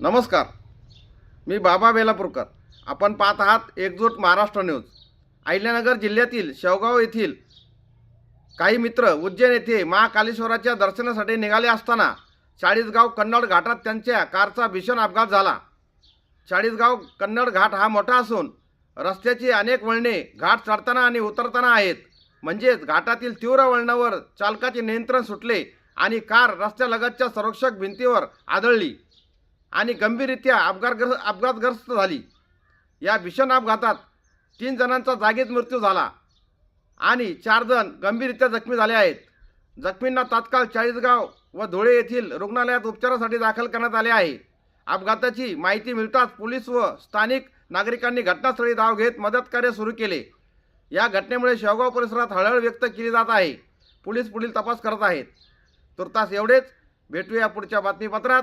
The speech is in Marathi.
नमस्कार. मी बाबा बेलापूरकर. आपण पाहत आहात एकजूट महाराष्ट्र न्यूज. अहिल्यानगर जिल्ह्यातील शेवगाव येथील काही मित्र उज्जैन येथे महाकालेश्वराच्या दर्शनासाठी निघाले असताना चाळीसगाव कन्नड घाटात त्यांच्या कारचा भीषण अपघात झाला. चाळीसगाव कन्नड घाट हा मोठा असून रस्त्याची अनेक वळणे घाट चढताना आणि उतरताना आहेत. म्हणजेच घाटातील तीव्र वळणावर चालकाचे नियंत्रण सुटले आणि कार रस्त्यालगतच्या संरक्षक भिंतीवर आदळली. आणि गंभीररित्या अपघातग्र अपघातग्रस्त झाली. या भीषण अपघातात तीन जणांचा जागीच मृत्यू झाला आणि चार जण गंभीररित्या जखमी झाले आहेत. जखमींना तात्काळ चाळीसगाव व धुळे येथील रुग्णालयात उपचारासाठी दाखल करण्यात आले आहे. अपघाताची माहिती मिळताच पोलीस व स्थानिक नागरिकांनी घटनास्थळी धाव घेत मदत कार्य सुरू केले. या घटनेमुळे शेवगाव परिसरात हळहळ व्यक्त केली जात आहे. पोलीस पुढील तपास करत आहेत. तुर्तास एवढेच. भेटूया पुढच्या बातमीपत्रात.